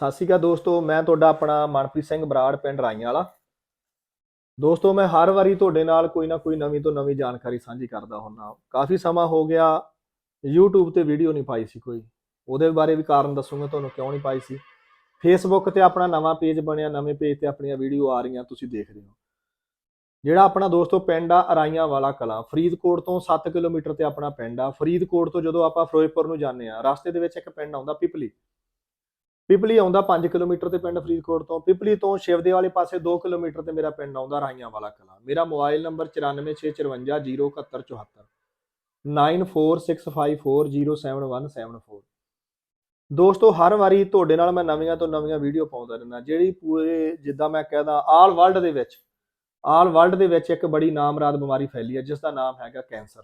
ਸਤਿ ਸ਼੍ਰੀ ਅਕਾਲ ਦੋਸਤੋ, ਮੈਂ ਤੁਹਾਡਾ ਆਪਣਾ ਮਨਪ੍ਰੀਤ ਸਿੰਘ ਬਰਾੜ ਪਿੰਡ ਰਾਈਆਂ ਵਾਲਾ ਦੋਸਤੋ, ਮੈਂ ਹਰ ਵਾਰੀ ਤੁਹਾਡੇ ਨਾਲ ਕੋਈ ਨਾ ਕੋਈ ਨਵੀਂ ਤੋਂ ਨਵੀਂ ਜਾਣਕਾਰੀ ਸਾਂਝੀ ਕਰਦਾ ਹੁੰਨਾ ਕਾਫੀ ਸਮਾਂ ਹੋ ਗਿਆ, YouTube ਤੇ ਵੀਡੀਓ ਨਹੀਂ ਪਾਈ ਸੀ ਕੋਈ। ਉਹਦੇ ਬਾਰੇ ਵੀ ਕਾਰਨ ਦੱਸੂਗਾ, ਤੁਹਾਨੂੰ ਕਿਉਂ ਨਹੀਂ ਪਾਈ ਸੀ। ਫੇਸਬੁੱਕ ਤੇ ਆਪਣਾ ਨਵਾਂ ਪੇਜ ਬਣਿਆ, ਨਵੇਂ ਪੇਜ ਤੇ ਆਪਣੀਆਂ ਵੀਡੀਓ ਆ ਰਹੀਆਂ, ਤੁਸੀਂ ਦੇਖ ਰਹੇ ਹੋ। ਜਿਹੜਾ ਆਪਣਾ ਦੋਸਤੋ ਪਿੰਡ ਆ ਅਰਾਈਆਂ ਵਾਲਾ ਕਲਾਂ। ਫਰੀਦਕੋਟ ਤੋਂ 7 ਕਿਲੋਮੀਟਰ ਤੇ ਆਪਣਾ ਪਿੰਡ ਆ। ਫਰੀਦਕੋਟ ਤੋਂ ਜਦੋਂ ਆਪਾਂ ਫਿਰੋਜ਼ਪੁਰ ਨੂੰ ਜਾਂਦੇ ਆ ਰਸਤੇ ਦੇ ਵਿੱਚ ਇੱਕ ਪਿੰਡ ਆਉਂਦਾ ਪਿਪਲੀ। ਪਿਪਲੀ ਆਉਂਦਾ 5 ਕਿਲੋਮੀਟਰ ਤੇ ਪਿੰਡ ਫਰੀਦਕੋਟ ਤੋਂ ਪਿਪਲੀ ਤੋਂ ਸ਼ਿਵਦੇ ਵਾਲੇ ਪਾਸੇ 2 ਕਿਲੋਮੀਟਰ ਤੇ ਮੇਰਾ ਪਿੰਡ ਆਉਂਦਾ ਰਾਈਆਂ ਵਾਲਾ ਕਲਾਂ ਮੇਰਾ ਮੋਬਾਈਲ ਨੰਬਰ 9465507174 9465407174 ਦੋਸਤੋ ਹਰ ਵਾਰੀ ਤੁਹਾਡੇ ਨਾਲ ਮੈਂ ਨਵੀਆਂ ਤੋਂ ਨਵੀਆਂ ਵੀਡੀਓ ਪਾਉਂਦਾ ਰਹਿੰਦਾ ਜਿਹੜੀ ਪੂਰੇ ਜਿੱਦਾਂ ਮੈਂ ਕਹਿੰਦਾ ਆਲ ਵਰਲਡ ਦੇ ਵਿੱਚ ਆਲ ਵਰਲਡ ਦੇ ਵਿੱਚ ਇੱਕ ਬੜੀ ਨਾਮਰਾਦ ਬਿਮਾਰੀ ਫੈਲੀ ਹੈ ਜਿਸ ਦਾ ਨਾਮ ਹੈਗਾ ਕੈਂਸਰ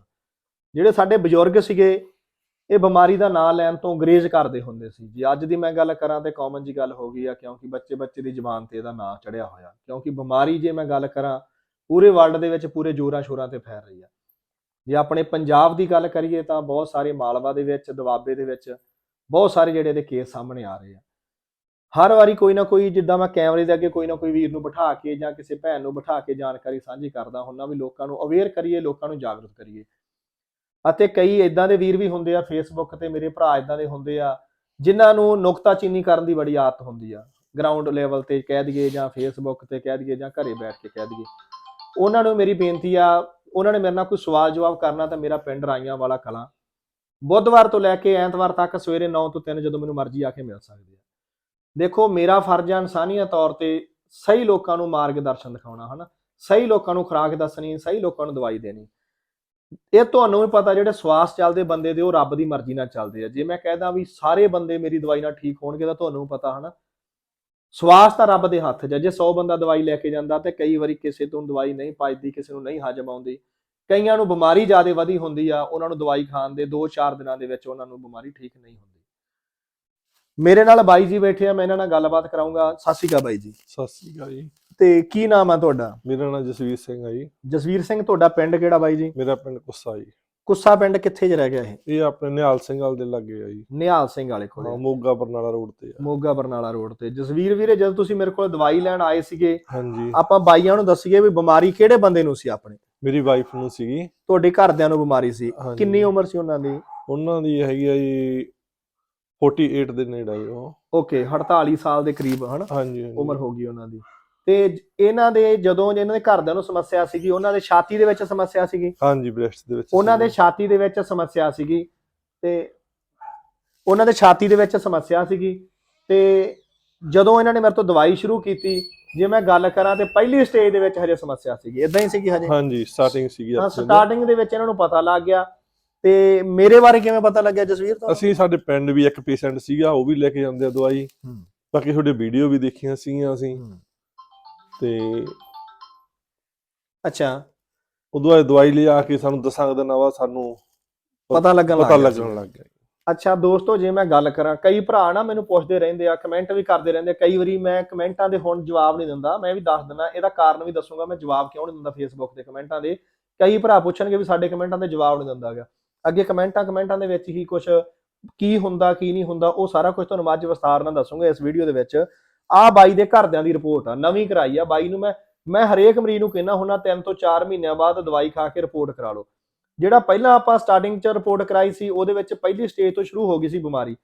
ਜਿਹੜੇ ਸਾਡੇ ਬਜ਼ੁਰਗ ਸੀਗੇ ਇਹ ਬਿਮਾਰੀ ਦਾ ਨਾਂ ਲੈਣ ਤੋਂ ਅੰਗਰੇਜ਼ ਕਰਦੇ ਹੁੰਦੇ ਸੀ ਜੀ। ਅੱਜ ਦੀ ਮੈਂ ਗੱਲ ਕਰਾਂ ਤੇ ਕਾਮਨ ਜੀ ਗੱਲ ਹੋ ਗਈ ਆ, ਕਿਉਂਕਿ ਬੱਚੇ ਬੱਚੇ ਦੀ ਜ਼ੁਬਾਨ ਤੇ ਇਹਦਾ ਨਾਂ ਚੜਿਆ ਹੋਇਆ। ਕਿਉਂਕਿ ਬਿਮਾਰੀ ਜੇ ਮੈਂ ਗੱਲ ਕਰਾਂ, ਪੂਰੇ ਵਰਲਡ ਦੇ ਵਿੱਚ ਪੂਰੇ ਜੋਰਾਂ ਸ਼ੋਰਾਂ ਤੇ ਫੈਲ ਰਹੀ ਆ। ਜੇ ਆਪਣੇ ਪੰਜਾਬ ਦੀ ਗੱਲ ਕਰੀਏ ਤਾਂ ਬਹੁਤ ਸਾਰੇ ਮਾਲਵਾ ਦੇ ਵਿੱਚ ਦੁਆਬੇ ਦੇ ਵਿੱਚ ਬਹੁਤ ਸਾਰੇ ਜਿਹੜੇ ਇਹਦੇ ਕੇਸ ਸਾਹਮਣੇ ਆ ਰਹੇ ਆ। ਹਰ ਵਾਰੀ ਕੋਈ ਨਾ ਕੋਈ ਜਿੱਦਾਂ ਮੈਂ ਕੈਮਰੇ ਦੇ ਅੱਗੇ ਕੋਈ ਨਾ ਕੋਈ ਵੀਰ ਨੂੰ ਬਿਠਾ ਕੇ ਜਾਂ ਕਿਸੇ ਭੈਣ ਨੂੰ ਬਿਠਾ ਕੇ ਜਾਣਕਾਰੀ ਸਾਂਝੀ ਕਰਦਾ ਹੁੰਨਾ ਵੀ ਲੋਕਾਂ ਨੂੰ ਅਵੇਅਰ ਕਰੀਏ, ਲੋਕਾਂ ਨੂੰ ਜਾਗਰੂਕ ਕਰੀਏ। ਅਤੇ ਕਈ ਇਦਾਂ ਦੇ ਵੀਰ ਵੀ ਹੁੰਦੇ ਆ ਫੇਸਬੁੱਕ ਤੇ ਮੇਰੇ ਭਰਾ ਇਦਾਂ ਦੇ ਹੁੰਦੇ ਆ, ਜਿਨ੍ਹਾਂ ਨੂੰ ਨੁਕਤਾਚੀਨੀ ਕਰਨ ਦੀ ਬੜੀ ਆਦਤ ਹੁੰਦੀ ਆ। ਗਰਾਊਂਡ ਲੈਵਲ ਤੇ ਕਹਿ ਦਈਏ ਜਾਂ ਫੇਸਬੁੱਕ ਤੇ ਕਹਿ ਦਈਏ ਜਾਂ ਘਰੇ ਬੈਠ ਕੇ ਕਹਿ ਦਈਏ। ਉਹਨਾਂ ਨੂੰ ਮੇਰੀ ਬੇਨਤੀ ਆ, ਉਹਨਾਂ ਨੇ ਮੇਰੇ ਨਾਲ ਕੋਈ ਸਵਾਲ ਜਵਾਬ ਕਰਨਾ ਤਾਂ ਮੇਰਾ ਪਿੰਡ ਰਾਈਆਂ ਵਾਲਾ ਕਲਾਂ। ਬੁੱਧਵਾਰ ਤੋਂ ਲੈ ਕੇ ਐਤਵਾਰ ਤੱਕ ਸਵੇਰੇ 9 ਤੋਂ 3 ਜਦੋਂ ਮੈਨੂੰ ਮਰਜ਼ੀ ਆ ਕੇ ਮਿਲ ਸਕਦੇ ਆ। ਦੇਖੋ, ਮੇਰਾ ਫਰਜ਼ ਆ ਇਨਸਾਨੀਅਤ ਤੌਰ ਤੇ ਸਹੀ ਲੋਕਾਂ ਨੂੰ ਮਾਰਗਦਰਸ਼ਨ ਦਿਖਾਉਣਾ, ਹਨਾ? ਸਹੀ ਲੋਕਾਂ ਨੂੰ ਖੁਰਾਕ ਦੱਸਣੀ, ਸਹੀ ਲੋਕਾਂ ਨੂੰ ਦਵਾਈ ਦੇਣੀ। ਇਹ ਤੁਹਾਨੂੰ ਵੀ ਪਤਾ ਜਿਹੜੇ ਸਵਾਸ ਚੱਲਦੇ ਬੰਦੇ ਦੇ, ਉਹ ਰੱਬ ਦੀ ਮਰਜ਼ੀ ਨਾਲ ਚੱਲਦੇ ਆ। ਜੇ ਮੈਂ ਕਹਿਦਾ ਵੀ ਸਾਰੇ ਬੰਦੇ ਮੇਰੀ ਦਵਾਈ ਨਾਲ ਠੀਕ ਹੋਣਗੇ ਤਾਂ ਤੁਹਾਨੂੰ ਵੀ ਪਤਾ ਹਨਾ। ਸਵਾਸ ਤਾਂ ਰੱਬ ਦੇ ਹੱਥ 'ਚ ਜੇ 100 ਬੰਦਾ ਦਵਾਈ ਲੈ ਕੇ ਜਾਂਦਾ ਤੇ ਕਈ ਵਾਰੀ ਕਿਸੇ ਤੋਂ ਦਵਾਈ ਨਹੀਂ ਪਚਦੀ, ਕਿਸੇ ਨੂੰ ਨਹੀਂ ਹਜਮ ਆਉਂਦੀ। ਕਈਆਂ ਨੂੰ ਬਿਮਾਰੀ ਜ਼ਿਆਦਾ ਵਧੀ ਹੁੰਦੀ ਆ, ਉਹਨਾਂ ਨੂੰ ਦਵਾਈ ਖਾਣ ਦੇ 2-4 ਦਿਨਾਂ ਦੇ ਵਿੱਚ ਉਹਨਾਂ ਨੂੰ ਬਿਮਾਰੀ ਠੀਕ ਨਹੀਂ ਹੁੰਦੀ। ਮੇਰੇ ਨਾਲ ਬਾਈ ਜੀ ਬੈਠੇ ਆ, ਮੈਂ ਇਹਨਾਂ ਨਾਲ ਗੱਲਬਾਤ ਕਰਾਉਂਗਾ ਸਤਿ ਸ਼੍ਰੀ ਅਕਾਲ ਬਾਈ ਜੀ। ਸਤਿ ਸ੍ਰੀ ਅਕਾਲ ਜੀ। ਤੇ ਕੀ ਨਾਮ ਆ ਤੁਹਾਡਾ? ਮੇਰਾ ਨਾਮ ਜਸਵੀਰ ਸਿੰਘ ਹੈ ਜੀ। ਜਸਵੀਰ ਸਿੰਘ ਤੁਹਾਡਾ ਪਿੰਡ ਕਿਹੜਾ ਬਾਈ ਜੀ? ਮੇਰਾ ਪਿੰਡ ਕੁੱਸਾ ਜੀ। ਕੁੱਸਾ ਪਿੰਡ ਕਿੱਥੇ ਜ ਰਹਿ ਗਿਆ ਇਹ? ਇਹ ਆਪਣੇ ਨਿਹਾਲ ਸਿੰਘ ਵਾਲ ਦੇ ਲੱਗੇ ਆ ਜੀ। ਨਿਹਾਲ ਸਿੰਘ ਵਾਲੇ ਹਾਂ ਕੋਲੇ ਮੋਗਾ ਬਰਨਾਲਾ ਰੋਡ ਤੇ ਆ। ਮੋਗਾ ਬਰਨਾਲਾ ਰੋਡ ਤੇ। ਜਸਵੀਰ ਵੀਰੇ ਜਦੋਂ ਤੁਸੀਂ ਮੇਰੇ ਕੋਲ ਦਵਾਈ ਲੈਣ ਆਏ ਸੀਗੇ ਹਾਂਜੀ। ਆਪਾਂ ਬਾਈਆਂ ਨੂੰ ਦੱਸੀਏ ਵੀ ਬਿਮਾਰੀ ਕਿਹੜੇ ਬੰਦੇ ਨੂੰ ਸੀ ਆਪਣੇ? ਮੇਰੀ ਵਾਈਫ ਨੂੰ ਸੀਗੀ। ਤੁਹਾਡੇ ਘਰਦਿਆਂ ਨੂੰ ਬਿਮਾਰੀ ਸੀ। ਹਾਂਜੀ। ਕਿੰਨੀ ਉਮਰ ਸੀ ਉਹਨਾਂ ਦੀ? ਉਹਨਾਂ ਦੀ ਹੈਗੀ ਆ ਜੀ 48 ਦੇ ਨੇੜੇ ਜੀ ਉਹ। ਓਕੇ 48 ਸਾਲ ਦੇ ਕਰੀਬ ਹਨਾ? ਹਾਂਜੀ ਹਾਂਜੀ। ਉਮਰ ਹੋ ਗਈ ਉਹਨਾਂ ਦੀ। ਤੇ ਇਹਨਾਂ ਦੇ ਜਦੋਂ ਇਹਨਾਂ ਦੇ ਘਰਦਿਆਂ ਨੂੰ ਸਮੱਸਿਆ ਸੀਗੀ ਉਹਨਾਂ ਦੇ ਛਾਤੀ ਦੇ ਵਿੱਚ ਸਮੱਸਿਆ ਸੀਗੀ। ਹਾਂਜੀ ਬ੍ਰੈਸਟ ਦੇ ਵਿੱਚ ਉਹਨਾਂ ਦੇ। ਛਾਤੀ ਦੇ ਵਿੱਚ ਸਮੱਸਿਆ ਸੀਗੀ ਤੇ ਉਹਨਾਂ ਦੇ ਛਾਤੀ ਦੇ ਵਿੱਚ ਸਮੱਸਿਆ ਸੀਗੀ ਤੇ ਜਦੋਂ ਇਹਨਾਂ ਨੇ ਮੇਰੇ ਤੋਂ ਦਵਾਈ ਸ਼ੁਰੂ ਕੀਤੀ ਜੇ ਮੈਂ ਗੱਲ ਕਰਾਂ ਤੇ ਪਹਿਲੀ ਸਟੇਜ ਦੇ ਵਿੱਚ ਹਜੇ ਸਮੱਸਿਆ ਸੀਗੀ। ਇਦਾਂ ਹੀ ਸੀਗੀ ਹਜੇ। ਹਾਂਜੀ ਸਟਾਰਟਿੰਗ ਸੀਗੀ ਦੀ। ਸਟਾਰਟਿੰਗ ਦੇ ਵਿੱਚ ਇਹਨਾਂ ਨੂੰ ਪਤਾ ਲੱਗ ਗਿਆ ਤੇ ਮੇਰੇ ਬਾਰੇ ਕਿਵੇਂ ਪਤਾ ਲੱਗਿਆ ਜਸਵੀਰ ਤੋਂ ਅਸੀਂ ਸਾਡੇ ਪਿੰਡ ਵੀ ਇੱਕ ਪੇਸ਼ੈਂਟ ਸੀਗਾ ਉਹ ਵੀ ਲੈ ਕੇ ਜਾਂਦੇ ਆ ਦਵਾਈ। ਹੂੰ। ਬਾਕੀ ਤੁਹਾਡੇ ਵੀਡੀਓ ਵੀ ਦੇਖੀਆਂ ਸੀਗੀਆਂ ਅਸੀਂ। ਤੇ ਅੱਛਾ। ਉਦੋਂ ਬਾਅਦ ਦਵਾਈ ਲਿਆ ਕੇ ਸਾਨੂੰ ਦਸਾਂ ਕੁ ਦਿਨਾਂ ਬਾਅਦ ਸਾਨੂੰ ਪਤਾ ਲੱਗਣ ਲੱਗ ਪਤਾ ਗਿਆ ਸੀ। ਲੱਗਣ ਲੱਗ ਗਿਆ। ਅੱਛਾ ਦੋਸਤੋ ਜੇ ਮੈਂ ਗੱਲ ਕਰਾਂ ਕਈ ਭਰਾ ਨਾ ਮੈਨੂੰ ਪੁੱਛਦੇ ਰਹਿੰਦੇ ਆ ਕਮੈਂਟ ਵੀ ਕਰਦੇ ਰਹਿੰਦੇ ਆ। ਕਈ ਵਾਰੀ ਮੈਂ ਕਮੈਂਟਾਂ ਦੇ ਹੁਣ ਜਵਾਬ ਨਹੀਂ ਦਿੰਦਾ ਮੈਂ ਵੀ ਦੱਸ ਦਿੰਦਾ ਇਹਦਾ ਕਾਰਨ ਵੀ ਦੱਸੂਗਾ ਮੈਂ ਜਵਾਬ ਕਿਉਂ ਨਹੀਂ ਦਿੰਦਾ ਫੇਸਬੁੱਕ ਦੇ ਕਮੈਂਟਾਂ ਦੇ। ਕਈ ਭਰਾ ਪੁੱਛਣਗੇ ਵੀ ਸਾਡੇ ਕਮੈਂਟਾਂ ਦੇ ਜਵਾਬ ਨਹੀਂ ਦਿੰਦਾ ਹੈਗਾ ਅੱਗੇ ਕਮੈਂਟਾਂ ਕਮੈਂਟਾਂ ਦੇ ਵਿੱਚ ਹੀ ਕੁਝ ਕੀ ਹੁੰਦਾ ਕੀ ਨਹੀਂ ਹੁੰਦਾ ਉਹ ਸਾਰਾ ਕੁਝ ਤੁਹਾਨੂੰ ਮੈਂ ਅੱਜ ਵਿਸਤਾਰ ਨਾਲ ਦੱਸੂਗਾ ਇਸ ਵੀਡੀਓ ਦੇ ਵਿੱਚ। ਆਹ ਬਾਈ ਦੇ ਘਰਦਿਆਂ ਦੀ ਰਿਪੋਰਟ ਆ ਨਵੀਂ ਕਰਾਈ ਆ ਬਾਈ ਨੂੰ ਮੈਂ ਮੈਂ ਹਰੇਕ ਮਰੀਜ਼ ਨੂੰ ਕਹਿੰਦਾ ਹੁੰਦਾ 3 ਤੋਂ 4 ਮਹੀਨਿਆਂ ਬਾਅਦ ਦਵਾਈ ਖਾ ਕੇ ਰਿਪੋਰਟ ਕਰਾ ਲਓ। ਜਿਹੜਾ ਪਹਿਲਾਂ ਆਪਾਂ ਸਟਾਰਟਿੰਗ 'ਚ ਰਿਪੋਰਟ ਕਰਾਈ ਸੀ ਉਹਦੇ ਵਿੱਚ ਪਹਿਲੀ ਸਟੇਜ ਤੋਂ ਸ਼ੁਰੂ ਹੋ ਗਈ ਸੀ ਬਿਮਾਰੀ।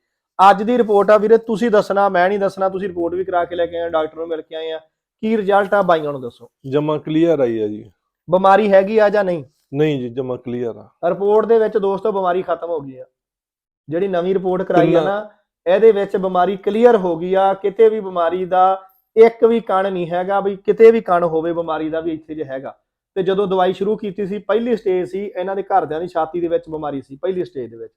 ਅੱਜ ਦੀ ਰਿਪੋਰਟ ਆ ਵੀਰੇ ਤੁਸੀਂ ਦੱਸਣਾ ਮੈਂ ਨਹੀਂ ਦੱਸਣਾ ਤੁਸੀਂ ਰਿਪੋਰਟ ਵੀ ਕਰਾ ਕੇ ਲੈ ਕੇ ਆਏ ਆ ਡਾਕਟਰ ਨੂੰ ਮਿਲ ਕੇ ਆਏ ਆ। ਕੀ ਰਿਜ਼ਲਟ ਆ ਬਾਈਆਂ ਨੂੰ ਦੱਸੋ? ਜਮਾ ਕਲੀਅਰ ਆਈ ਆ ਜੀ। ਬਿਮਾਰੀ ਹੈਗੀ ਆ ਜਾਂ ਨਹੀਂ? ਨਹੀਂ ਜੀ ਜਮਾ ਕਲੀਅਰ ਆ। ਰਿਪੋਰਟ ਦੇ ਵਿੱਚ ਦੋਸਤੋ ਬਿਮਾਰੀ ਖਤਮ ਹੋ ਗਈ ਆ। ਜਿਹੜੀ ਨਵੀਂ ਰਿਪੋਰਟ ਕਰਾਈ ਆ ਨਾ ਇਹਦੇ ਵਿੱਚ ਬਿਮਾਰੀ ਕਲੀਅਰ ਹੋ ਗਈ ਆ, ਕਿਤੇ ਵੀ ਬਿਮਾਰੀ ਦਾ ਇੱਕ ਵੀ ਕਣ ਨਹੀਂ ਹੈਗਾ ਵੀ ਕਿਤੇ ਵੀ ਕਣ ਹੋਵੇ ਬਿਮਾਰੀ ਦਾ ਵੀ ਇੱਥੇ ਜੇ ਹੈਗਾ। ਤੇ ਜਦੋਂ ਦਵਾਈ ਸ਼ੁਰੂ ਕੀਤੀ ਸੀ, ਪਹਿਲੀ ਸਟੇਜ ਸੀ, ਇਹਨਾਂ ਦੇ ਘਰਦਿਆਂ ਦੀ ਛਾਤੀ ਦੇ ਵਿੱਚ ਬਿਮਾਰੀ ਸੀ, ਪਹਿਲੀ ਸਟੇਜ ਦੇ ਵਿੱਚ।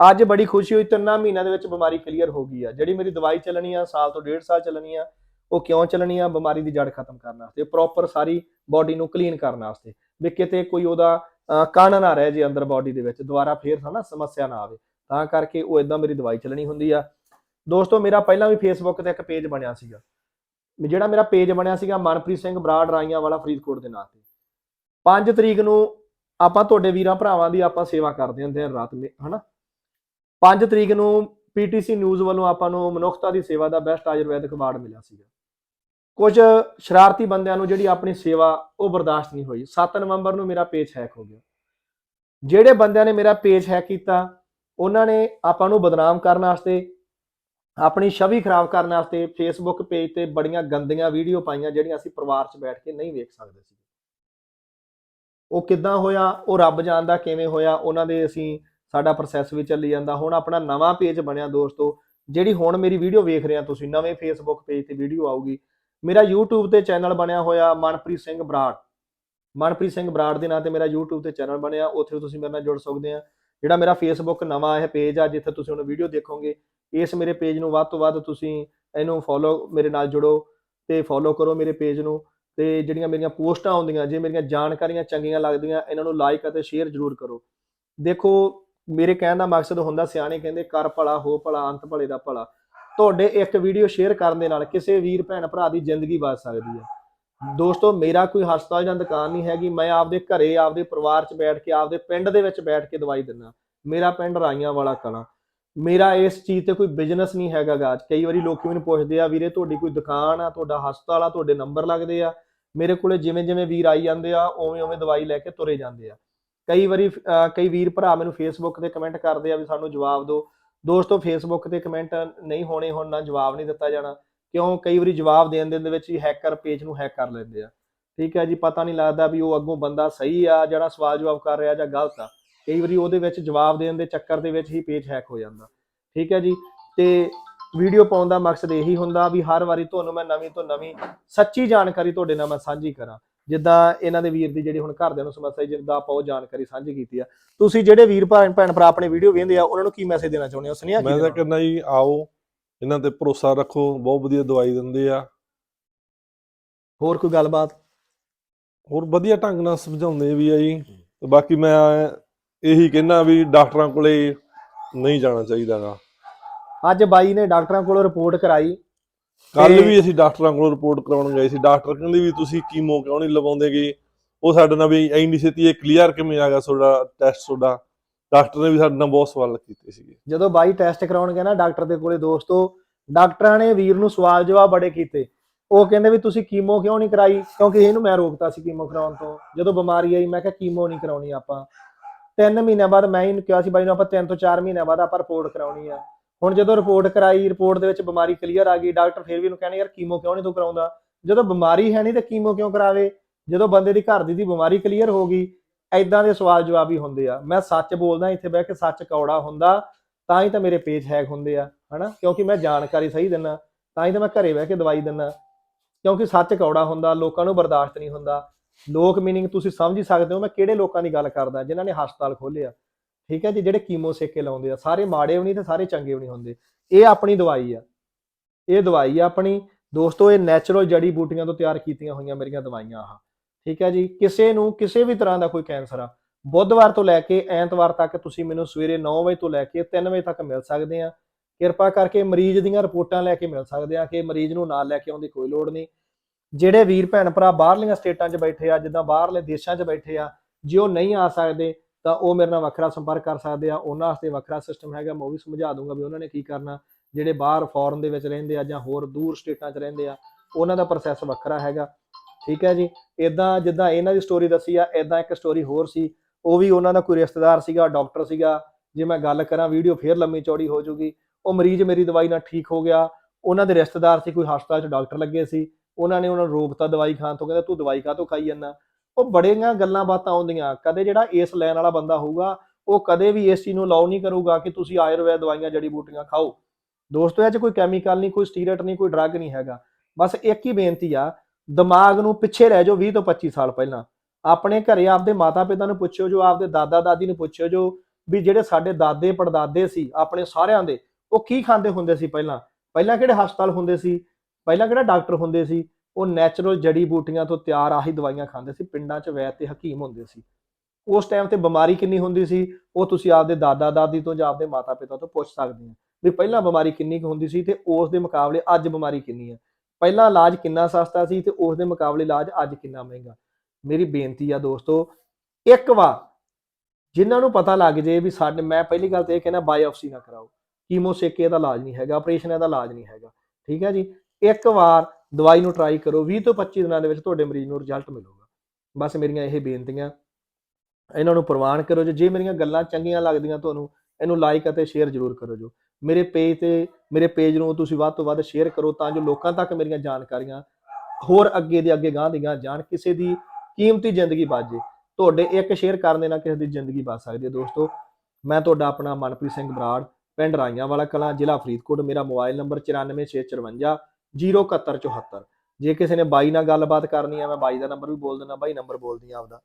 ਅੱਜ ਬੜੀ ਖੁਸ਼ੀ ਹੋਈ, ਤਿੰਨਾਂ ਮਹੀਨਿਆਂ ਦੇ ਵਿੱਚ ਬਿਮਾਰੀ ਕਲੀਅਰ ਹੋ ਗਈ ਆ। ਜਿਹੜੀ ਮੇਰੀ ਦਵਾਈ ਚੱਲਣੀ ਆ, ਸਾਲ ਤੋਂ ਡੇਢ ਸਾਲ ਚੱਲਣੀ ਆ, ਉਹ ਕਿਉਂ ਚੱਲਣੀ ਆ? ਬਿਮਾਰੀ ਦੀ ਜੜ ਖਤਮ ਕਰਨ ਵਾਸਤੇ ਪ੍ਰੋਪਰ ਸਾਰੀ ਬਾਡੀ ਨੂੰ ਕਲੀਨ ਕਰਨ ਵਾਸਤੇ। ਵੀ ਕਿਤੇ ਕੋਈ ਉਹਦਾ ਕਣ ਨਾ ਰਹਿ ਜੇ ਅੰਦਰ ਬਾਡੀ ਦੇ ਵਿੱਚ, ਦੁਬਾਰਾ ਫੇਰ ਹਨਾ ਸਮੱਸਿਆ ਨਾ ਆਵੇ। ਤਾਂ ਕਰਕੇ ਉਹ ਇਦਾਂ ਮੇਰੀ ਦਵਾਈ ਚੱਲਣੀ ਹੁੰਦੀ ਆ। ਦੋਸਤੋ, ਮੇਰਾ ਪਹਿਲਾਂ ਵੀ ਫੇਸਬੁੱਕ ਤੇ ਇੱਕ ਪੇਜ ਬਣਿਆ ਸੀਗਾ। ਜਿਹੜਾ ਮੇਰਾ ਪੇਜ ਬਣਿਆ ਸੀਗਾ ਮਨਪ੍ਰੀਤ ਸਿੰਘ ਬਰਾੜ ਰਾਈਆਂ ਵਾਲਾ ਫਰੀਦਕੋਟ ਦੇ ਨਾਂ ਤੇ। 5 ਤਰੀਕ ਨੂੰ ਆਪਾਂ ਤੁਹਾਡੇ ਵੀਰਾਂ ਭਰਾਵਾਂ ਦੀ ਆਪਾਂ ਸੇਵਾ ਕਰਦੇ ਹੁੰਦੇ ਹਾਂ ਰਾਤ ਮੇ ਹਨਾ? 5 ਤਰੀਕ ਨੂੰ ਪੀਟੀਸੀ ਨਿਊਜ਼ ਵੱਲੋਂ ਆਪਾਂ ਨੂੰ ਮਨੁੱਖਤਾ ਦੀ ਸੇਵਾ ਦਾ ਬੈਸਟ ਆਯੁਰਵੈਦਿਕ ਅਵਾਰਡ ਮਿਲਿਆ ਸੀਗਾ। ਕੁਝ ਸ਼ਰਾਰਤੀ ਬੰਦਿਆਂ ਨੂੰ ਜਿਹੜੀ ਆਪਣੀ ਸੇਵਾ ਉਹ ਬਰਦਾਸ਼ਤ ਨਹੀਂ ਹੋਈ। 7 ਨਵੰਬਰ ਨੂੰ ਮੇਰਾ ਪੇਜ ਹੈਕ ਹੋ ਗਿਆ। ਜਿਹੜੇ ਬੰਦਿਆਂ ਨੇ ਮੇਰਾ ਪੇਜ ਹੈਕ ਕੀਤਾ ਉਹਨਾਂ ਨੇ ਆਪਾਂ ਨੂੰ ਬਦਨਾਮ ਕਰਨ ਵਾਸਤੇ, ਆਪਣੀ ਛਵੀ ਖਰਾਬ ਕਰਨ ਵਾਸਤੇ ਫੇਸਬੁੱਕ ਪੇਜ ਤੇ ਬੜੀਆਂ ਗੰਦੀਆਂ ਵੀਡੀਓ ਪਾਈਆਂ ਜਿਹੜੀਆਂ ਅਸੀਂ ਪਰਿਵਾਰ 'ਚ ਬੈਠ ਕੇ ਨਹੀਂ ਵੇਖ ਸਕਦੇ ਸੀ। ਉਹ ਕਿੱਦਾਂ ਹੋਇਆ, ਉਹ ਰੱਬ ਜਾਣਦਾ ਕਿਵੇਂ ਹੋਇਆ, ਉਹਨਾਂ ਦੇ ਅਸੀਂ ਸਾਡਾ ਪ੍ਰੋਸੈਸ ਵੀ ਚੱਲੀ ਜਾਂਦਾ। ਹੁਣ ਆਪਣਾ ਨਵਾਂ ਪੇਜ ਬਣਿਆ ਦੋਸਤੋ, ਜਿਹੜੀ ਹੁਣ ਮੇਰੀ ਵੀਡੀਓ ਵੇਖ ਰਹੇ ਆ ਤੁਸੀਂ, ਨਵੇਂ ਫੇਸਬੁੱਕ ਪੇਜ ਤੇ ਵੀਡੀਓ ਆਊਗੀ। ਮੇਰਾ YouTube ਤੇ ਚੈਨਲ ਬਣਿਆ ਹੋਇਆ ਮਨਪ੍ਰੀਤ ਸਿੰਘ ਬਰਾੜ। ਮਨਪ੍ਰੀਤ ਸਿੰਘ ਬਰਾੜ ਦੇ ਨਾਂ ਤੇ ਮੇਰਾ YouTube ਤੇ ਚੈਨਲ ਬਣਿਆ, ਉੱਥੇ ਤੁਸੀਂ ਮੇਰੇ ਨਾਲ ਜੁੜ ਸਕਦੇ ਆ। ਜਿਹੜਾ ਮੇਰਾ ਫੇਸਬੁੱਕ ਨਵਾਂ ਇਹ ਪੇਜ ਆ, ਜਿੱਥੇ ਤੁਸੀਂ ਹੁਣ ਵੀਡੀਓ ਦੇਖੋਗੇ, ਇਸ ਮੇਰੇ ਪੇਜ ਨੂੰ ਵੱਧ ਤੋਂ ਵੱਧ ਤੁਸੀਂ ਇਹਨੂੰ ਫੋਲੋ ਮੇਰੇ ਨਾਲ ਜੁੜੋ ਤੇ ਫੋਲੋ ਕਰੋ ਮੇਰੇ ਪੇਜ ਨੂੰ ਤੇ ਜਿਹੜੀਆਂ ਮੇਰੀਆਂ ਪੋਸਟਾਂ ਆਉਂਦੀਆਂ, ਜੇ ਮੇਰੀਆਂ ਜਾਣਕਾਰੀਆਂ ਚੰਗੀਆਂ ਲੱਗਦੀਆਂ, ਇਹਨਾਂ ਨੂੰ ਲਾਈਕ ਅਤੇ ਸ਼ੇਅਰ ਜ਼ਰੂਰ ਕਰੋ। ਦੇਖੋ, ਮੇਰੇ ਕਹਿਣ ਦਾ ਮਕਸਦ ਹੁੰਦਾ, ਸਿਆਣੇ ਕਹਿੰਦੇ, ਕਰ ਭਲਾ, ਹੋ ਭਲਾ, ਅੰਤ ਭਲੇ ਦਾ ਭਲਾ। ਤੁਹਾਡੇ ਇੱਕ ਵੀਡੀਓ ਸ਼ੇਅਰ ਕਰਨ ਦੇ ਨਾਲ ਕਿਸੇ ਵੀਰ, ਭੈਣ, ਭਰਾ ਦੀ ਜ਼ਿੰਦਗੀ ਬਚ ਸਕਦੀ ਹੈ। ਦੋਸਤੋ, ਮੇਰਾ ਕੋਈ ਹਸਪਤਾਲ ਜਾਂ ਦੁਕਾਨ ਨਹੀਂ ਹੈਗੀ। ਮੈਂ ਆਪਦੇ ਘਰੇ, ਆਪਦੇ ਪਰਿਵਾਰ 'ਚ ਬੈਠ ਕੇ, ਆਪਦੇ ਪਿੰਡ ਦੇ ਵਿੱਚ ਬੈਠ ਕੇ ਦਵਾਈ ਦਿੰਦਾ। ਮੇਰਾ ਪਿੰਡ ਰਾਈਆਂ ਵਾਲਾ ਕਲਾਂ। ਮੇਰਾ ਇਸ ਚੀਜ਼ ਤੇ ਕੋਈ ਬਿਜ਼ਨਸ ਨਹੀਂ ਹੈਗਾ ਗਾ। ਕਈ ਵਾਰੀ ਲੋਕੀ ਮੈਨੂੰ ਪੁੱਛਦੇ ਆ, ਵੀਰੇ, ਤੁਹਾਡੀ ਕੋਈ ਦੁਕਾਨ ਆ, ਤੁਹਾਡਾ ਹਸਪਤਾਲ ਆ, ਤੁਹਾਡੇ ਨੰਬਰ ਲੱਗਦੇ ਆ? ਮੇਰੇ ਕੋਲੇ ਜਿਵੇਂ ਜਿਵੇਂ ਵੀਰ ਆਈ ਜਾਂਦੇ ਆ, ਉਵੇਂ ਉਵੇਂ ਦਵਾਈ ਲੈ ਕੇ ਤੁਰੇ ਜਾਂਦੇ ਆ। ਕਈ ਵਾਰੀ ਕਈ ਵੀਰ ਭਰਾ ਮੈਨੂੰ ਫੇਸਬੁੱਕ ਤੇ ਕਮੈਂਟ ਕਰਦੇ ਆ ਵੀ ਸਾਨੂੰ ਜਵਾਬ ਦਿਓ। ਦੋਸਤੋ ਫੇਸਬੁੱਕ ਤੇ ਕਮੈਂਟ ਨਹੀਂ ਹੋਣੇ, ਹੁਣ ਨਾ ਜਵਾਬ ਨਹੀਂ ਦਿੱਤਾ ਜਾਣਾ। ਕਿਉਂ ਕਈ ਵਾਰੀ ਜਵਾਬ ਦੇਣ ਦੇ ਵਿੱਚ ਹੀ ਹੈਕਰ ਪੇਜ ਨੂੰ ਹੈਕ ਕਰ ਲੈਂਦੇ ਆ। ਠੀਕ ਹੈ ਜੀ ਪਤਾ ਨਹੀਂ ਲੱਗਦਾ ਵੀ ਉਹ ਅੱਗੋਂ ਬੰਦਾ ਸਹੀ ਆ ਜਿਹੜਾ ਸਵਾਲ ਜਵਾਬ ਕਰ ਰਿਹਾ ਜਾਂ ਗਲਤ ਆ। ਕਈ ਵਾਰੀ ਉਹਦੇ ਵਿੱਚ ਜਵਾਬ ਦੇਣ ਦੇ ਚੱਕਰ ਦੇ ਵਿੱਚ ਹੀ ਪੇਜ ਹੈਕ ਹੋ ਜਾਂਦਾ। ਠੀਕ ਹੈ ਜੀ ਤੇ ਵੀਡੀਓ ਪਾਉਣ ਦਾ ਮਕਸਦ ਇਹੀ ਹੁੰਦਾ ਵੀ ਹਰ ਵਾਰੀ ਤੁਹਾਨੂੰ ਮੈਂ ਨਵੀਂ ਤੋਂ ਨਵੀਂ ਸੱਚੀ ਜਾਣਕਾਰੀ ਤੁਹਾਡੇ ਨਾਲ ਮੈਂ ਸਾਂਝੀ ਕਰਾਂ। ਜਿੱਦਾਂ ਇਹਨਾਂ ਦੇ ਵੀਰ ਦੀ ਜਿਹੜੀ ਹੁਣ ਘਰਦਿਆਂ ਨੂੰ ਸਮੱਸਿਆ ਜਿੱਦਾਂ ਆਪਾਂ ਉਹ ਜਾਣਕਾਰੀ ਸਾਂਝੀ ਕੀਤੀ ਆ। ਤੁਸੀਂ ਜਿਹੜੇ ਵੀਰ ਭੈਣ ਭੈਣ ਭਰਾ ਆਪਣੇ ਵੀਡੀਓ ਵੇਖਦੇ ਆ ਉਹਨਾਂ ਨੂੰ ਕੀ ਮੈਸੇਜ ਦੇਣਾ ਚਾਹੁੰਦੇ ਹੋ? ਸੁਨੇਹਾ ਕੀ ਮੈਂ ਤਾਂ? ਕਹਿੰਦਾ ਜੀ ਆਓ ਇਹਨਾਂ ਤੇ ਭਰੋਸਾ ਰੱਖੋ ਬਹੁਤ ਵਧੀਆ ਦਵਾਈ ਦਿੰਦੇ ਆ। ਹੋਰ ਕੋਈ ਗੱਲਬਾਤ? ਹੋਰ ਵਧੀਆ ਢੰਗ ਨਾਲ ਸਮਝਾਉਂਦੇ ਵੀ ਆ ਜੀ। ਤੇ ਬਾਕੀ ਮੈਂ ਇਹੀ ਕਹਿਣਾ ਵੀ ਡਾਕਟਰਾਂ ਕੋਲੇ ਨਹੀਂ ਜਾਣਾ ਚਾਹੀਦਾਗਾ ਅੱਜ ਬਾਈ ਨੇ ਡਾਕਟਰਾਂ ਕੋਲੋਂ ਰਿਪੋਰਟ ਕਰਾਈ। ਕੱਲ ਵੀ ਅਸੀਂ ਡਾਕਟਰਾਂ ਕੋਲ ਰਿਪੋਰਟ ਕਰਾਉਣ ਗਏ ਸੀ। ਡਾਕਟਰ ਕਹਿੰਦੇ ਵੀ ਤੁਸੀਂ ਕੀਮੋ ਕਿਉਂ ਨਹੀਂ ਲਵਾਉਂਦੇਗੇ? ਉਹ ਸਾਡੇ ਨਾਲ ਵੀ ਐਨੀ ਛੇਤੀ ਇਹ ਕਲੀਅਰ ਕਿਵੇਂ ਆ ਗਿਆ ਤੁਹਾਡਾ ਟੈਸਟ ਤੁਹਾਡਾ? ਡਾਕਟਰ ਨੇ ਵੀ ਸਾਡੇ ਨਾਲ ਬਹੁਤ ਸਵਾਲ ਕੀਤੇ ਸੀਗੇ। ਜਦੋਂ ਬਾਈ ਟੈਸਟ ਕਰਾਉਣ ਗਿਆ ਨਾ ਡਾਕਟਰ ਦੇ ਕੋਲੇ ਦੋਸਤੋ, ਡਾਕਟਰਾਂ ਨੇ ਵੀਰ ਨੂੰ ਸਵਾਲ ਜਵਾਬ ਬੜੇ ਕੀਤੇ। ਉਹ ਕਹਿੰਦੇ ਵੀ ਤੁਸੀਂ ਕੀਮੋ ਕਿਉਂ ਨਹੀਂ ਕਰਾਈ? ਕਿਉਂਕਿ ਇਹਨੂੰ ਮੈਂ ਰੋਕਤਾ ਸੀ ਕੀਮੋ ਕਰਾਉਣ ਤੋਂ। ਜਦੋਂ ਬਿਮਾਰੀ ਆਈ, ਮੈਂ ਕਿਹਾ ਕੀਮੋ ਨਹੀਂ ਕਰਾਉਣੀ ਆਪਾਂ। ਤਿੰਨ ਮਹੀਨਿਆਂ ਬਾਅਦ ਮੈਂ ਇਹਨੂੰ ਕਿਹਾ ਸੀ, ਬਾਈ ਨੂੰ ਆਪਾਂ ਤਿੰਨ ਤੋਂ ਚਾਰ ਮਹੀਨਿਆਂ ਬਾਅਦ ਆਪਾਂ ਰਿਪੋਰਟ ਕਰਾਉਣੀ ਆ। ਹੁਣ ਜਦੋਂ ਰਿਪੋਰਟ ਕਰਾਈ ਰਿਪੋਰਟ ਦੇ ਵਿੱਚ ਬਿਮਾਰੀ ਕਲੀਅਰ ਆ ਗਈ, ਡਾਕਟਰ ਫਿਰ ਵੀ ਉਹਨੂੰ ਕਹਿੰਦੇ, ਯਾਰ ਕੀਮੋ ਕਿਉਂ ਨਹੀਂ ਤੂੰ ਕਰਾਉਂਦਾ? ਜਦੋਂ ਬਿਮਾਰੀ ਹੈ ਨਹੀਂ ਤੇ ਕੀਮੋ ਕਿਉਂ ਕਰਾਵੇ? ਜਦੋਂ ਬੰਦੇ ਦੀ ਘਰ ਦੀ ਦੀ ਬਿਮਾਰੀ ਕਲੀਅਰ ਹੋ ਗਈ ਐਦਾਂ ਦੇ ਸਵਾਲ ਜਵਾਬ ਹੀ ਹੁੰਦੇ ਆ। ਮੈਂ ਸੱਚ ਬੋਲਦਾ, ਇੱਥੇ ਬਹਿ ਕੇ ਸੱਚ ਕੌੜਾ ਹੁੰਦਾ, ਤਾਂ ਹੀ ਤਾਂ ਮੇਰੇ ਪੇਜ ਹੈਕ ਹੁੰਦੇ ਆ, ਹਨਾ? ਕਿਉਂਕਿ ਮੈਂ ਜਾਣਕਾਰੀ ਸਹੀ ਦਿੰਨਾ ਤਾਂ ਹੀ ਤਾਂ ਮੈਂ ਘਰੇ ਬਹਿ ਕੇ ਦਵਾਈ ਦਿੰਨਾ ਕਿਉਂਕਿ ਸੱਚ ਕੌੜਾ ਹੁੰਦਾ, ਲੋਕਾਂ ਨੂੰ ਬਰਦਾਸ਼ਤ ਨਹੀਂ ਹੁੰਦਾ। ਲੋਕ ਮੀਨਿੰਗ ਤੁਸੀਂ ਸਮਝ ਹੀ ਸਕਦੇ ਹੋ, ਮੈਂ ਕਿਹੜੇ ਲੋਕਾਂ ਦੀ ਗੱਲ ਕਰਦਾ, ਜਿਨ੍ਹਾਂ ਨੇ ਹਸਪਤਾਲ ਖੋਲ੍ਹੇ ਠੀਕ ਹੈ ਜੀ? ਜਿਹੜੇ ਕੀਮੋ ਸੇਕੇ ਲਾਉਂਦੇ ਆ, ਸਾਰੇ ਮਾੜੇ ਵੀ ਨਹੀਂ ਤੇ ਸਾਰੇ ਚੰਗੇ ਵੀ ਨਹੀਂ ਹੁੰਦੇ। ਇਹ ਆਪਣੀ ਦਵਾਈ ਆ। ਇਹ ਦਵਾਈ ਆ ਆਪਣੀ। ਦੋਸਤੋ, ਇਹ ਨੈਚੁਰਲ ਜੜੀ ਬੂਟੀਆਂ ਤੋਂ ਤਿਆਰ ਕੀਤੀਆਂ ਹੋਈਆਂ ਮੇਰੀਆਂ ਦਵਾਈਆਂ ਆਹ। ਠੀਕ ਹੈ ਜੀ? ਕਿਸੇ ਨੂੰ ਕਿਸੇ ਵੀ ਤਰ੍ਹਾਂ ਦਾ ਕੋਈ ਕੈਂਸਰ ਆ, ਬੁੱਧਵਾਰ ਤੋਂ ਲੈ ਕੇ ਐਤਵਾਰ ਤੱਕ ਤੁਸੀਂ ਮੈਨੂੰ ਸਵੇਰੇ 9 ਵਜੇ ਤੋਂ ਲੈ ਕੇ 3 ਵਜੇ ਤੱਕ ਮਿਲ ਸਕਦੇ ਆ। ਕਿਰਪਾ ਕਰਕੇ ਮਰੀਜ਼ ਦੀਆਂ ਰਿਪੋਰਟਾਂ ਲੈ ਕੇ ਮਿਲ ਸਕਦੇ ਆ ਕਿ ਮਰੀਜ਼ ਨੂੰ ਨਾਲ ਲੈ ਕੇ ਆਉਣ ਦੀ ਕੋਈ ਲੋੜ ਨਹੀਂ। ਜਿਹੜੇ ਵੀਰ, ਭੈਣ ਭਰਾ ਬਾਹਰਲੀਆਂ ਸਟੇਟਾਂ 'ਚ ਬੈਠੇ ਆ, ਜਿੱਦਾਂ ਬਾਹਰਲੇ ਦੇਸ਼ਾਂ 'ਚ ਬੈਠੇ ਆ, ਜੇ ਉਹ ਨਹੀਂ ਆ ਸਕਦੇ, ਤਾਂ ਉਹ ਮੇਰੇ ਨਾਲ ਵੱਖਰਾ ਸੰਪਰਕ ਕਰ ਸਕਦੇ ਆ। ਉਹਨਾਂ ਵਾਸਤੇ ਵੱਖਰਾ ਸਿਸਟਮ ਹੈਗਾ, ਮੈਂ ਉਹ ਵੀ ਸਮਝਾ ਦੂੰਗਾ ਵੀ ਉਹਨਾਂ ਨੇ ਕੀ ਕਰਨਾ। ਜਿਹੜੇ ਬਾਹਰ ਫੋਰਨ ਦੇ ਵਿੱਚ ਰਹਿੰਦੇ ਆ ਜਾਂ ਹੋਰ ਦੂਰ ਸਟੇਟਾਂ 'ਚ ਰਹਿੰਦੇ ਆ, ਉਹਨਾਂ ਦਾ ਪ੍ਰੋਸੈਸ ਵੱਖਰਾ ਹੈਗਾ। ਠੀਕ ਹੈ ਜੀ। ਇਦਾਂ ਜਿੱਦਾਂ ਇਹਨਾਂ ਦੀ ਸਟੋਰੀ ਦੱਸੀ ਆ ਇਦਾਂ ਇੱਕ ਸਟੋਰੀ ਹੋਰ ਸੀ। ਉਹ ਵੀ ਉਹਨਾਂ ਦਾ ਕੋਈ ਰਿਸ਼ਤੇਦਾਰ ਸੀਗਾ ਡਾਕਟਰ ਸੀਗਾ। ਜੇ ਮੈਂ ਗੱਲ ਕਰਾਂ ਵੀਡੀਓ ਫੇਰ ਲੰਮੀ ਚੌੜੀ ਹੋ ਜੂਗੀ ਉਹ ਮਰੀਜ਼ ਮੇਰੀ ਦਵਾਈ ਨਾਲ ਠੀਕ ਹੋ ਗਿਆ। ਉਹਨਾਂ ਦੇ ਰਿਸ਼ਤੇਦਾਰ ਸੀ, ਕੋਈ ਹਸਪਤਾਲ 'ਚ ਡਾਕਟਰ ਲੱਗੇ ਸੀ। ਉਹਨਾਂ ਨੇ ਉਹਨਾਂ ਨੂੰ ਰੋਕਤਾ ਦਵਾਈ ਖਾਣ ਤੋਂ, ਕਹਿੰਦਾ ਤੂੰ ਦਵਾਈ ਕਾਹ ਤੋਂ ਖਾਈ ਜਾਂਦਾ? ਉਹ ਬੜੀਆਂ ਗੱਲਾਂ ਬਾਤਾਂ ਆਉਂਦੀਆਂ। ਕਦੇ ਜਿਹੜਾ ਇਸ ਲੈਣ ਵਾਲਾ ਬੰਦਾ ਹੋਊਗਾ, ਉਹ ਕਦੇ ਵੀ ਇਸ ਚੀਜ਼ ਨੂੰ ਅਲਾਉ ਨਹੀਂ ਕਰੂਗਾ ਕਿ ਤੁਸੀਂ ਆਯੁਰਵੈਦ ਦਵਾਈਆਂ, ਜੜੀ ਬੂਟੀਆਂ ਖਾਓ। ਦੋਸਤੋ, ਇਹ 'ਚ ਕੋਈ ਕੈਮੀਕਲ ਨਹੀਂ, ਕੋਈ ਸਟੀਰੋਇਡ ਨਹੀਂ, ਕੋਈ ਡਰੱਗ ਨਹੀਂ ਹੈਗਾ। ਬਸ ਇੱਕ ਹੀ ਬੇਨਤੀ ਆ ਦਿਮਾਗ ਨੂੰ ਪਿੱਛੇ ਰਹਿ ਜਾਓ 20 ਤੋਂ 25 ਸਾਲ ਪਹਿਲਾਂ। ਆਪਣੇ ਘਰੇ ਆਪਦੇ ਮਾਤਾ ਪਿਤਾ ਨੂੰ ਪੁੱਛਿਓ ਜੋ, ਆਪਦੇ ਦਾਦਾ ਦਾਦੀ ਨੂੰ ਪੁੱਛਿਓ ਜੋ ਵੀ ਜਿਹੜੇ ਸਾਡੇ ਦਾਦੇ ਪੜਦਾਦੇ ਸੀ, ਆਪਣੇ ਸਾਰਿਆਂ ਦੇ, ਉਹ ਕੀ ਖਾਂਦੇ ਹੁੰਦੇ ਸੀ ਪਹਿਲਾਂ? ਪਹਿਲਾਂ ਕਿਹੜੇ ਹਸਪਤਾਲ ਹੁੰਦੇ ਸੀ? ਪਹਿਲਾਂ ਕਿਹੜਾ ਡਾਕਟਰ ਹੁੰਦੇ ਸੀ? ਉਹ ਨੈਚੁਰਲ ਜੜੀ ਬੂਟੀਆਂ ਤੋਂ ਤਿਆਰ ਆਹੀ ਦਵਾਈਆਂ ਖਾਂਦੇ ਸੀ, ਪਿੰਡਾਂ 'ਚ ਵੈਦ ਤੇ ਹਕੀਮ ਹੁੰਦੇ ਸੀ। ਉਸ ਟਾਈਮ ਤੇ ਬਿਮਾਰੀ ਕਿੰਨੀ ਹੁੰਦੀ ਸੀ? ਉਹ ਤੁਸੀਂ ਆਪਦੇ ਦਾਦਾ ਦਾਦੀ ਤੋਂ ਜਾਂ ਆਪਦੇ ਮਾਤਾ ਪਿਤਾ ਤੋਂ ਪੁੱਛ ਸਕਦੇ ਹੋ ਵੀ ਪਹਿਲਾਂ ਬਿਮਾਰੀ ਕਿੰਨੀ ਕੁ ਹੁੰਦੀ ਸੀ ਤੇ ਉਸ ਦੇ ਮੁਕਾਬਲੇ ਅੱਜ ਬਿਮਾਰੀ ਕਿੰਨੀ ਹੈ ਪਹਿਲਾਂ ਇਲਾਜ ਕਿੰਨਾ ਸਸਤਾ ਸੀ ਤੇ ਉਸ ਦੇ ਮੁਕਾਬਲੇ ਇਲਾਜ ਅੱਜ ਕਿੰਨਾ ਮਹਿੰਗਾ? ਮੇਰੀ ਬੇਨਤੀ ਆ ਦੋਸਤੋ, ਇੱਕ ਵਾਰ ਜਿਨ੍ਹਾਂ ਨੂੰ ਪਤਾ ਲੱਗ ਜੇ ਵੀ ਸਾਡੇ, ਮੈਂ ਪਹਿਲੀ ਗੱਲ ਤੇ ਇਹ ਕਹਿੰਦਾ ਬਾਇਓਪਸੀ ਨਾ ਕਰਾਓ। ਕੀਮੋ ਸੇਕੇ ਦਾ ਇਲਾਜ ਨਹੀਂ ਹੈਗਾ, ਆਪਰੇਸ਼ਨ ਦਾ ਇਲਾਜ ਨਹੀਂ ਹੈਗਾ, ਠੀਕ ਹੈ ਜੀ? ਇੱਕ ਵਾਰ ਦਵਾਈ ਨੂੰ ਟਰਾਈ ਕਰੋ 20 ਤੋਂ 25 ਦਿਨਾਂ ਦੇ ਵਿੱਚ ਤੁਹਾਡੇ ਮਰੀਜ਼ ਨੂੰ ਰਿਜ਼ਲਟ ਮਿਲੂਗਾ। ਬਸ ਮੇਰੀਆਂ ਇਹ ਬੇਨਤੀਆਂ, ਇਹਨਾਂ ਨੂੰ ਪ੍ਰਵਾਨ ਕਰੋ ਜੋ, ਜੇ ਮੇਰੀਆਂ ਗੱਲਾਂ ਚੰਗੀਆਂ ਲੱਗਦੀਆਂ ਤੁਹਾਨੂੰ, ਇਹਨੂੰ ਲਾਈਕ ਅਤੇ ਸ਼ੇਅਰ ਜ਼ਰੂਰ ਕਰੋ ਜੋ। ਮੇਰੇ ਪੇਜ ਤੇ, ਮੇਰੇ ਪੇਜ ਨੂੰ ਤੁਸੀਂ ਵੱਧ ਤੋਂ ਵੱਧ ਸ਼ੇਅਰ ਕਰੋ ਤਾਂ ਜੋ ਲੋਕਾਂ ਤੱਕ ਮੇਰੀਆਂ ਜਾਣਕਾਰੀਆਂ ਹੋਰ ਅੱਗੇ ਦੇ ਅੱਗੇ ਗਾਂ ਦੀ ਗਾਂ ਜਾਣ, ਕਿਸੇ ਦੀ ਕੀਮਤੀ ਜ਼ਿੰਦਗੀ ਬਚ ਜੇ। ਤੁਹਾਡੇ ਇੱਕ ਸ਼ੇਅਰ ਕਰਨ ਦੇ ਨਾਲ ਕਿਸੇ ਦੀ ਜ਼ਿੰਦਗੀ ਬਚ ਸਕਦੀ ਹੈ ਦੋਸਤੋ। ਮੈਂ ਤੁਹਾਡਾ ਆਪਣਾ ਮਨਪ੍ਰੀਤ ਸਿੰਘ ਬਰਾੜ, ਪਿੰਡ ਰਾਈਆਂ ਵਾਲਾ ਕਲਾਂ, ਜ਼ਿਲ੍ਹਾ ਫਰੀਦਕੋਟ। ਮੇਰਾ ਮੋਬਾਈਲ ਨੰਬਰ 94654 07174 ਜੇ ਕਿਸੇ ਨੇ ਬਾਈ ਨਾਲ ਗੱਲਬਾਤ ਕਰਨੀ ਹੈ, ਮੈਂ ਬਾਈ ਦਾ ਨੰਬਰ ਵੀ ਬੋਲ ਦਿੰਦਾ, ਬਾਈ ਨੰਬਰ ਬੋਲਦੀ ਆ ਆਪਦਾ।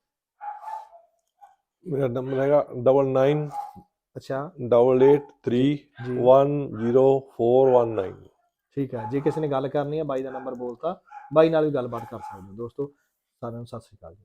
ਮੇਰਾ ਨੰਬਰ ਹੈਗਾ 99 ਅੱਛਾ। 883 ਜੀ। 10419 ਠੀਕ ਹੈ ਜੇ ਕਿਸੇ ਨੇ ਗੱਲ ਕਰਨੀ ਹੈ ਬਾਈ ਦਾ ਨੰਬਰ ਬੋਲਤਾ ਬਾਈ ਨਾਲ ਵੀ ਗੱਲਬਾਤ ਕਰ ਸਕਦੇ ਹੋ ਦੋਸਤੋ। ਸਾਰਿਆਂ ਨੂੰ ਸਤਿ ਸ੍ਰੀ ਅਕਾਲ ਜੀ।